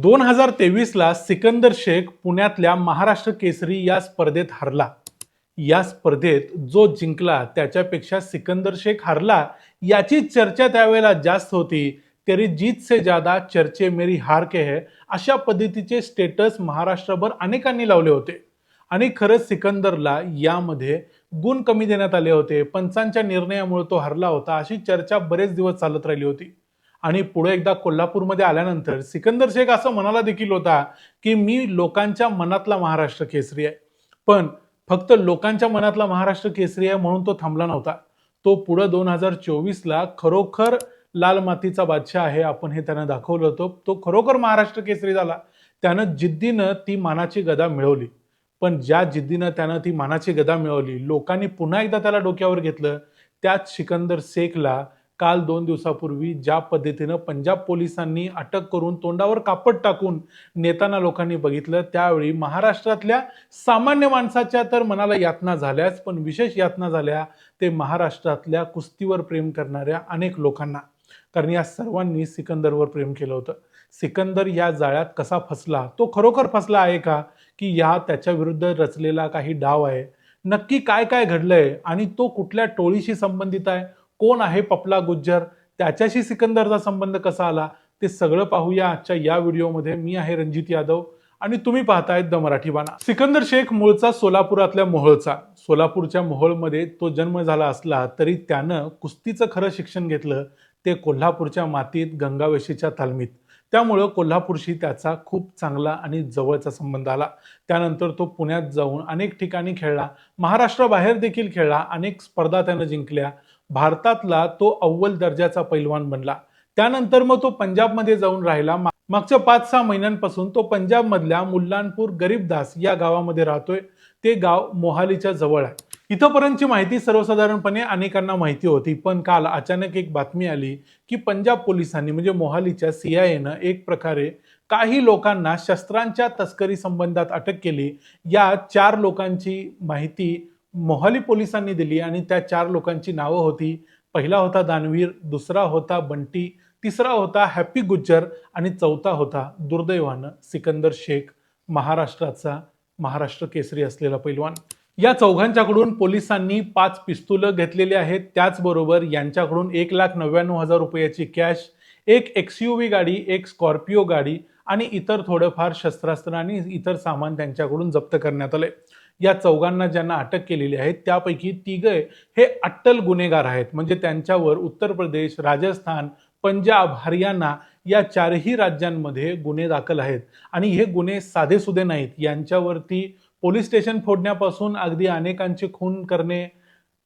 दोन हजार तेवीसला सिकंदर शेख पुण्यातल्या महाराष्ट्र केसरी या स्पर्धेत हरला. या स्पर्धेत जो जिंकला त्याच्यापेक्षा सिकंदर शेख हरला याची चर्चा त्यावेळेला जास्त होती. तरी जीत से ज्यादा चर्चे मेरी हार के है अशा पद्धतीचे स्टेटस महाराष्ट्रभर अनेकांनी लावले होते. आणि खरंच सिकंदरला यामध्ये गुण कमी देण्यात आले होते. पंचांच्या निर्णयामुळे तो हरला होता अशी चर्चा बरेच दिवस चालत राहिली होती. आणि पुढे एकदा कोल्हापूरमध्ये आल्यानंतर सिकंदर शेख असं म्हणाला देखील होता की मी लोकांच्या मनातला महाराष्ट्र केसरी आहे. पण फक्त लोकांच्या मनातला महाराष्ट्र केसरी आहे म्हणून तो थांबला नव्हता. तो पुढं दोन हजार चोवीसला खरोखर लाल मातीचा बादशाह आहे आपण हे त्यानं दाखवलं होतं. तो खरोखर महाराष्ट्र केसरी झाला. त्यानं जिद्दीनं ती मानाची गदा मिळवली. पण ज्या जिद्दीनं त्यानं ती मानाची गदा मिळवली लोकांनी पुन्हा एकदा त्याला डोक्यावर घेतलं त्याच सिकंदर शेखला काल दोन दिवसापूर्वी ज्या पद्धतीनं पंजाब पोलिसांनी अटक करून तोंडावर कापड टाकून नेताना लोकांनी बघितलं त्यावेळी महाराष्ट्रातल्या सामान्य माणसाच्या तर मनाला यातना झाल्याच पण विशेष यातना झाल्या ते महाराष्ट्रातल्या कुस्तीवर प्रेम करणाऱ्या अनेक लोकांना. कारण या सर्वांनी सिकंदरवर प्रेम केलं होतं. सिकंदर या जाळ्यात कसा फसला तो खरोखर फसला आहे का? की या त्याच्या विरुद्ध रचलेला काही डाव आहे? नक्की काय काय घडलंय? आणि तो कुठल्या टोळीशी संबंधित आहे? कोण आहे पपला गुज्जर? त्याच्याशी सिकंदरचा संबंध कसा आला? ते सगळं पाहूया आजच्या या व्हिडिओमध्ये. मी आहे रणजित यादव आणि तुम्ही पाहतायत द मराठी बाणा. सिकंदर शेख मूळचा सोलापुरातल्या मोहळचा. सोलापूरच्या मोहोळमध्ये तो जन्म झाला असला तरी त्यानं कुस्तीचं खरं शिक्षण घेतलं. ते कोल्हापूरच्या मातीत गंगावेशीच्या तालमीत त्यामुळं कोल्हापूरशी त्याचा खूप चांगला आणि जवळचा संबंध आला. त्यानंतर तो पुण्यात जाऊन अनेक ठिकाणी खेळला. महाराष्ट्राबाहेर देखील खेळला. अनेक स्पर्धा त्यानं जिंकल्या. भारतातला तो अव्वल दर्जाचा पैलवान बनला. त्यानंतर मग तो पंजाबमध्ये जाऊन राहिला. मागच्या पाच सहा महिन्यांपासून तो पंजाबमधल्या मुल्लानपूर गरीबदास या गावामध्ये राहतोय. ते गाव मोहालीच्या जवळ आहे. इथंपर्यंतची माहिती सर्वसाधारणपणे अनेकांना माहिती होती पण काल अचानक एक बातमी आली की पंजाब पोलिसांनी म्हणजे मोहालीच्या सीआयएनं एक प्रकारे काही लोकांना शस्त्रांच्या तस्करी संबंधात अटक केली. या चार लोकांची माहिती मोहाली पोलिसांनी दिली आणि त्या चार लोकांची नावं होती. पहिला होता दानवीर दुसरा होता बंटी तिसरा होता हॅपी गुज्जर आणि चौथा होता दुर्दैवानं सिकंदर शेख महाराष्ट्राचा महाराष्ट्र केसरी असलेला पैलवान. या चौघांच्याकडून पोलिसांनी पाच पिस्तुलं घेतलेली आहेत. त्याचबरोबर यांच्याकडून एक लाख नव्याण्णव हजार रुपयाची कॅश एक एक्सयूव्ही गाडी एक स्कॉर्पिओ गाडी आणि इतर थोडंफार शस्त्रास्त्र आणि इतर सामान त्यांच्याकडून जप्त करण्यात आले या चौघांना ज्यांना अटक केलेली आहे त्यापैकी तिघे हे अट्टल गुन्हेगार आहेत. म्हणजे त्यांच्यावर उत्तर प्रदेश राजस्थान पंजाब हरियाणा या चारही राज्यांमध्ये गुन्हे दाखल आहेत. आणि हे गुन्हे साधेसुधे नाहीत. यांच्यावरती पोलीस स्टेशन फोडण्यापासून अगदी अनेकांचे खून करणे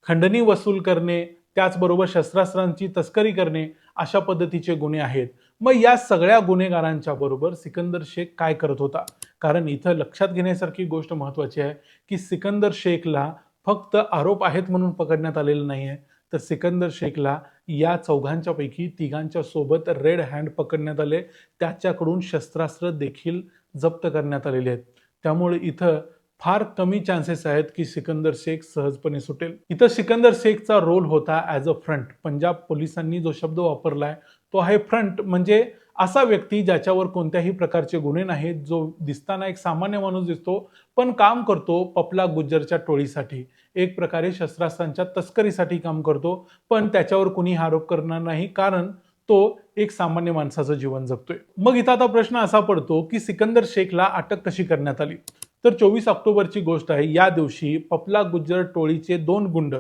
खंडणी वसूल करणे त्याचबरोबर शस्त्रास्त्रांची तस्करी करणे अशा पद्धतीचे गुन्हे आहेत. मग या सगळ्या गुन्हेगारांच्या बरोबर सिकंदर शेख काय करत होता? कारण इथं लक्षात घेण्यासारखी गोष्ट महत्त्वाची आहे की सिकंदर शेखला फक्त आरोप आहेत म्हणून पकडण्यात आलेलं नाही आहे तर सिकंदर शेखला या चौघांच्या पैकी तिघांच्या सोबत रेड हँड पकडण्यात आले. त्याच्याकडून शस्त्रास्त्र देखील जप्त करण्यात आलेले आहेत. त्यामुळे इथं फार कमी चान्सेस आहेत की सिकंदर शेख सहजपणे सुटेल. इथं सिकंदर शेखचा रोल होता ॲज अ फ्रंट पंजाब पोलिसांनी जो शब्द वापरलाय तो आहे फ्रंट म्हणजे असा व्यक्ती ज्याच्यावर कोणत्याही प्रकारचे गुन्हे नाहीत जो दिसताना एक सामान्य माणूस दिसतो पण काम करतो पपला गुज्जरच्या टोळीसाठी. एक प्रकारे शस्त्रास्त्रांच्या तस्करीसाठी काम करतो पण त्याच्यावर कुणी आरोप करणार नाही कारण तो एक सामान्य माणसाचं जीवन जगतोय. मग इथं आता प्रश्न असा पडतो की सिकंदर शेखला अटक कशी करण्यात आली? तर चोवीस ऑक्टोबरची गोष्ट आहे या दिवशी पपला गुज्जर टोळीचे दोन गुंड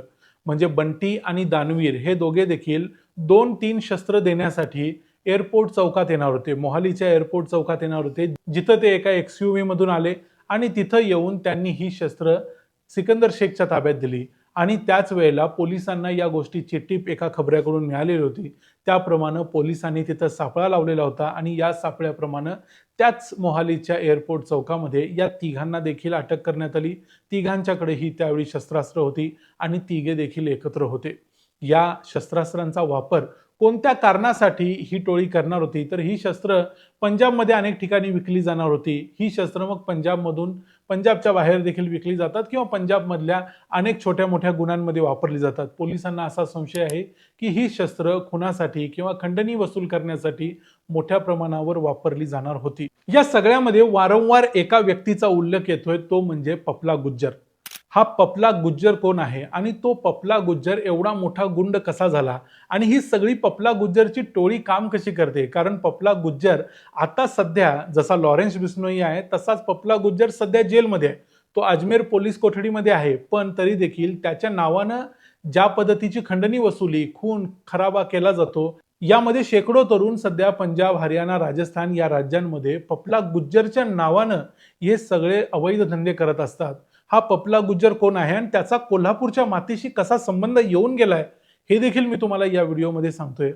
म्हणजे बंटी आणि दानवीर हे दोघे देखील दोन तीन शस्त्र देण्यासाठी एअरपोर्ट चौकात येणार होते. मोहालीच्या एअरपोर्ट चौकात येणार होते. जिथं ते एका एक्सयूव्ही मधून आले आणि तिथं येऊन त्यांनी ही शस्त्र सिकंदर शेखच्या ताब्यात दिली. आणि त्याच वेळेला पोलिसांना या गोष्टीची टीप एका खबऱ्याकडून मिळालेली होती. त्याप्रमाणे पोलिसांनी तिथं सापळा लावलेला होता आणि या सापळ्याप्रमाणे त्याच मोहालीच्या एअरपोर्ट चौकामध्ये या तिघांना देखील अटक करण्यात आली. तिघांच्याकडेही त्यावेळी शस्त्रास्त्र होती आणि तिघे देखील एकत्र होते. या शस्त्रास्त्रांचा वापर कोणत्या कारणासाठी ही टोळी करणार होती? तर ही शस्त्र पंजाबमध्ये अनेक ठिकाणी विकली जाणार होती. ही शस्त्र मग पंजाबमधून पंजाबच्या बाहेर देखील विकली जातात किंवा पंजाबमधल्या अनेक छोट्या मोठ्या गुन्ह्यांमध्ये वापरली जातात. पोलिसांना असा संशय आहे की ही शस्त्र खुनासाठी किंवा खंडणी वसूल करण्यासाठी मोठ्या प्रमाणावर वापरली जाणार होती. या सगळ्यामध्ये वारंवार एका व्यक्तीचा उल्लेख येतोय तो म्हणजे पपला गुज्जर. हा पपला गुज्जर कोण आहे? आणि तो पपला गुज्जर एवढा मोठा गुंड कसा झाला? आणि ही सगळी पपला गुज्जरची टोळी काम कशी करते? कारण पपला गुज्जर आता सध्या जसा लॉरेन्स बिस्नोई आहे तसाच पपला गुज्जर सध्या जेलमध्ये आहे. तो अजमेर पोलीस कोठडीमध्ये आहे. पण तरी देखील त्याच्या नावानं ज्या पद्धतीची खंडणी वसुली खून खराबा केला जातो यामध्ये शेकडो तरुण सध्या पंजाब हरियाणा राजस्थान या राज्यांमध्ये पपला गुज्जरच्या नावानं हे सगळे अवैध धंदे करत असतात. हा पपला गुज्जर कोण आहे आणि त्याचा कोल्हापूरच्या मातीशी कसा संबंध येऊन गेलाय हे देखील मी तुम्हाला या व्हिडिओमध्ये सांगतोय.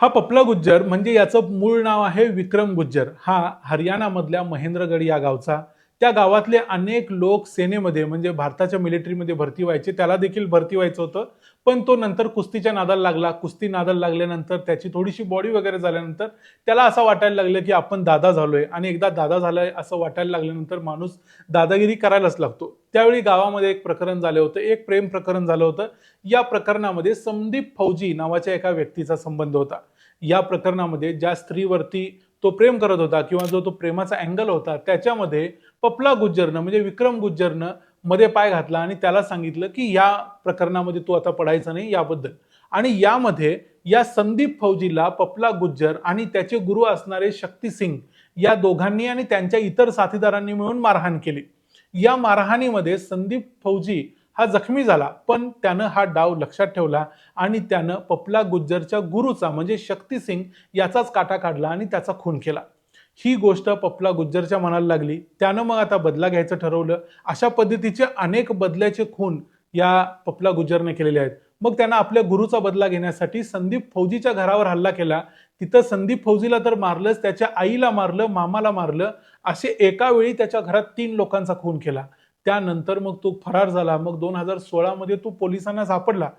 हा पपला गुज्जर म्हणजे याचं मूळ नाव आहे विक्रम गुज्जर. हा हरियाणामधल्या महेंद्रगड या गावचा त्या गावातले अनेक लोक सेनेमध्ये म्हणजे भारताच्या मिलिटरीमध्ये भरती व्हायचे त्याला देखील भरती व्हायचं होतं. पण तो नंतर कुस्तीच्या नादाला लागला. कुस्ती नादाला लागल्यानंतर त्याची थोडीशी बॉडी वगैरे झाल्यानंतर त्याला असं वाटायला लागलं की आपण दादा झालोय. आणि एकदा दादा झालाय असं वाटायला लागल्यानंतर माणूस दादागिरी करायलाच लागतो. त्यावेळी गावामध्ये एक प्रकरण झालं होतं. एक प्रेम प्रकरण झालं होतं. या प्रकरणामध्ये संदीप फौजी नावाच्या एका व्यक्तीचा संबंध होता. या प्रकरणामध्ये ज्या स्त्रीवरती तो प्रेम करत होता किंवा जो तो प्रेमाचा अँगल होता त्याच्यामध्ये पपला गुज्जरनं म्हणजे विक्रम गुज्जरनं मध्ये पाय घातला आणि त्याला सांगितलं की या प्रकरणामध्ये तू आता पडायचं नाही याबद्दल. आणि यामध्ये या संदीप फौजीला पपला गुज्जर आणि त्याचे गुरु असणारे शक्ती सिंग या दोघांनी आणि त्यांच्या इतर साथीदारांनी मिळून मारहाण केली. या मारहाणीमध्ये संदीप फौजी हा जखमी झाला पण त्यानं हा डाव लक्षात ठेवला आणि त्यानं पपला गुज्जरच्या गुरुचा म्हणजे शक्ती सिंग याचाच काटा काढला आणि त्याचा खून केला. ही गोष्ट पपला गुज्जरच्या मनाला लागली. त्यानं मग आता बदला घ्यायचं ठरवलं. अशा पद्धतीचे अनेक बदल्याचे खून या पपला गुज्जरने केलेले आहेत. मग त्यांना आपल्या गुरुचा बदला घेण्यासाठी संदीप फौजीच्या घरावर हल्ला केला. तिथं संदीप फौजीला तर मारलंच त्याच्या आईला मारलं मामाला मारलं. असे एका वेळी त्याच्या घरात तीन लोकांचा खून केला. त्यानंतर मग तो फरार झाला. मग दोन हजार सोळामध्ये तो पोलिसांना सापडला.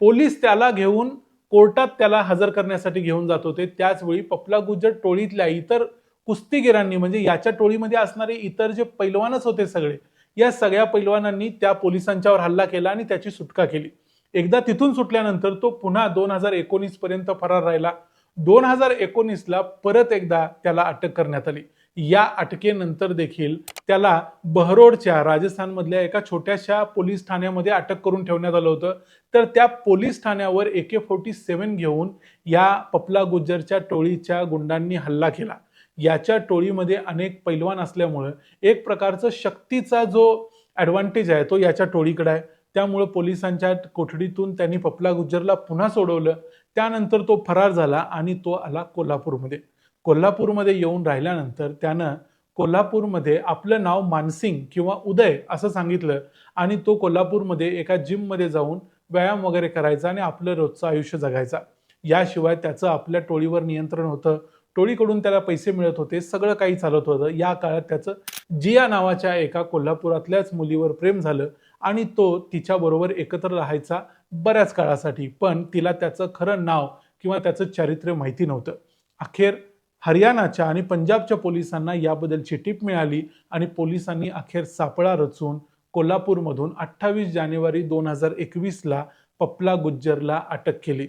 पोलीस त्याला घेऊन कोर्टात त्याला हजर करण्यासाठी घेऊन जात होते. त्याचवेळी पपला गुज्जर टोळीतल्या इतर कुस्तीगिरांनी म्हणजे याच्या टोळीमध्ये असणारे इतर जे पैलवानच होते सगळे या सगळ्या पैलवानांनी त्या पोलिसांच्यावर हल्ला केला आणि त्याची सुटका केली. एकदा तिथून सुटल्यानंतर तो पुन्हा दोन हजार एकोणीस पर्यंत फरार राहिला. दोन हजार एकोणीसला परत एकदा त्याला अटक करण्यात आली. या अटकेनंतर देखील त्याला बहरोडच्या राजस्थानमधल्या एका छोट्याशा पोलीस ठाण्यामध्ये अटक करून ठेवण्यात आलं होतं. तर त्या पोलीस ठाण्यावर ए के फोर्टी सेवन घेऊन या पपला गुज्जरच्या टोळीच्या गुंडांनी हल्ला केला. याच्या टोळीमध्ये अनेक पैलवान असल्यामुळं एक प्रकारचं शक्तीचा जो ॲडव्हान्टेज आहे तो याच्या टोळीकडे आहे. त्यामुळं पोलिसांच्या कोठडीतून त्यांनी पपला गुज्जरला पुन्हा सोडवलं. त्यानंतर तो फरार झाला आणि तो आला कोल्हापूरमध्ये. कोल्हापूरमध्ये येऊन राहिल्यानंतर त्यानं कोल्हापूरमध्ये आपलं नाव मानसिंग किंवा उदय असं सांगितलं आणि तो कोल्हापूरमध्ये एका जिममध्ये जाऊन व्यायाम वगैरे करायचा आणि आपलं रोजचं आयुष्य जगायचा. याशिवाय त्याचं आपल्या टोळीवर नियंत्रण होतं. टोळीकडून त्याला पैसे मिळत होते सगळं काही चालत होतं. या काळात त्याचं जिया नावाच्या एका कोल्हापुरातल्याच मुलीवर प्रेम झालं आणि तो तिच्याबरोबर एकत्र राहायचा बऱ्याच काळासाठी पण तिला त्याचं खरं नाव किंवा त्याचं चारित्र्य माहिती नव्हतं. अखेर हरियाणाच्या आणि पंजाबच्या पोलिसांना याबद्दलची टीप मिळाली आणि पोलिसांनी अखेर सापळा रचून कोल्हापूरमधून अठ्ठावीस जानेवारी दोन हजार एकवीसला पपला गुज्जरला अटक केली.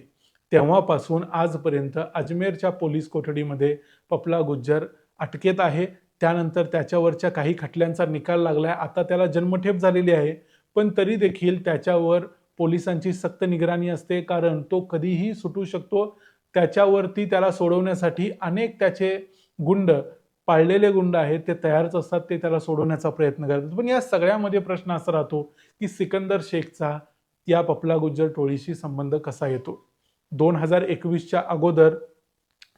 तेव्हापासून आजपर्यंत अजमेरच्या पोलीस कोठडीमध्ये पपला गुज्जर अटकेत आहे. त्यानंतर त्याच्यावरच्या काही खटल्यांचा निकाल लागलाय. आता त्याला जन्मठेप झालेली आहे. पण तरी देखील त्याच्यावर पोलिसांची सक्त निगराणी असते कारण तो कधीही सुटू शकतो. त्याच्यावरती त्याला सोडवण्यासाठी अनेक त्याचे गुंड पाळलेले गुंड आहेत ते तयारच असतात ते त्याला सोडवण्याचा प्रयत्न करतात. पण या सगळ्यामध्ये प्रश्न असा राहतो की सिकंदर शेखचा या पपला गुज्जर टोळीशी संबंध कसा येतो? दोन हजार एकवीसच्या अगोदर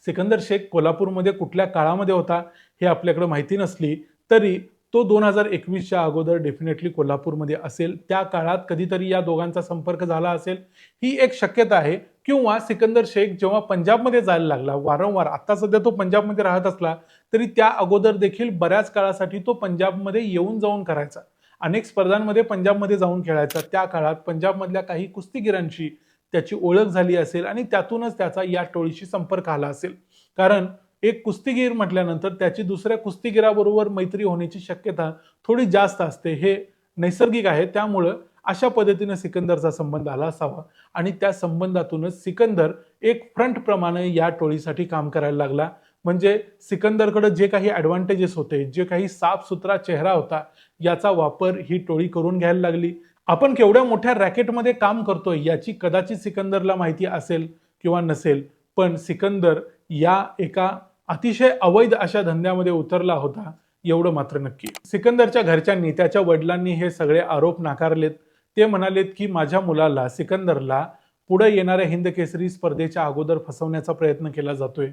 सिकंदर शेख कोल्हापूरमध्ये कुठल्या काळामध्ये होता हे आपल्याकडे माहिती नसली तरी तो दोन हजार एकवीसच्या अगोदर डेफिनेटली कोल्हापूरमध्ये असेल. त्या काळात कधीतरी या दोघांचा संपर्क झाला असेल. ही एक शक्यता आहे. किंवा सिकंदर शेख जेव्हा पंजाबमध्ये जायला लागला वारंवार आता सध्या तो पंजाबमध्ये राहत असला तरी त्या अगोदर देखील बऱ्याच काळासाठी तो पंजाबमध्ये येऊन जाऊन करायचा. अनेक स्पर्धांमध्ये पंजाबमध्ये जाऊन खेळायचा. त्या काळात पंजाबमधल्या काही कुस्तीगिरांशी त्याची ओळख झाली असेल आणि त्यातूनच त्याचा या टोळीशी संपर्क आला असेल. कारण एक कुस्तीगीर म्हटल्यानंतर त्याची दुसऱ्या कुस्तीगीराबरोबर मैत्री होण्याची शक्यता थोडी जास्त असते. हे नैसर्गिक आहे. त्यामुळं अशा पद्धतीनं सिकंदरचा संबंध आला असावा. आणि त्या संबंधातूनच सिकंदर एक फ्रंटप्रमाणे या टोळीसाठी काम करायला लागला. म्हणजे सिकंदरकडे जे काही ॲडव्हान्टेजेस होते जे काही साफसुथरा चेहरा होता याचा वापर ही टोळी करून घ्यायला लागली. आपण केवढ्या मोठ्या रॅकेटमध्ये काम करतोय याची कदाचित सिकंदरला माहिती असेल किंवा नसेल पण सिकंदर या एका अतिशय अवैध अशा धंद्यामध्ये उतरला होता एवढं मात्र नक्की. सिकंदरच्या घरच्यांनी त्याच्या वडिलांनी हे सगळे आरोप नाकारलेत. ते म्हणालेत की माझ्या मुलाला सिकंदरला पुढे येणाऱ्या हिंद केसरी स्पर्धेच्या अगोदर फसवण्याचा प्रयत्न केला जातोय.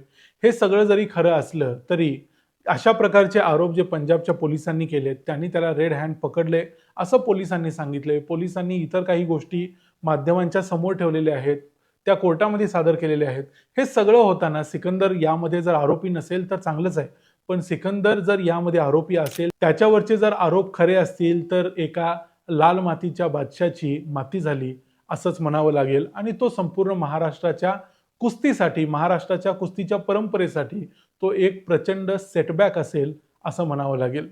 हे सगळं जरी खरं असलं तरी अशा प्रकारचे आरोप जे पंजाबच्या पोलिसांनी केलेत त्यांनी त्याला रेड हँड पकडले असं पोलिसांनी सांगितले. पोलिसांनी इतर काही गोष्टी माध्यमांच्या समोर ठेवलेल्या आहेत त्या कोर्टामध्ये सादर केलेल्या आहेत. हे सगळं होताना सिकंदर यामध्ये जर आरोपी नसेल तर चांगलंच आहे. पण सिकंदर जर यामध्ये आरोपी असेल त्याच्यावरचे जर आरोप खरे असतील तर एका लाल मातीच्या बादशाची माती झाली असंच म्हणावं लागेल. आणि तो संपूर्ण महाराष्ट्राच्या कुस्तीसाठी महाराष्ट्राच्या कुस्तीच्या परंपरेसाठी तो एक प्रचंड सेटबॅक असेल असं म्हणावं लागेल.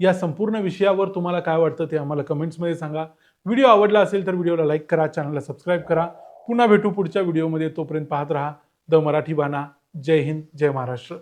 या संपूर्ण विषयावर तुम्हाला काय वाटतं ते आम्हाला कमेंट्समध्ये सांगा. व्हिडिओ आवडला असेल तर व्हिडिओला लाईक करा चॅनलला सबस्क्राईब करा. पुन्हा भेटू पुढच्या व्हिडिओमध्ये तोपर्यंत पाहत राहा. द मराठी बाणा. जय हिंद जय महाराष्ट्र.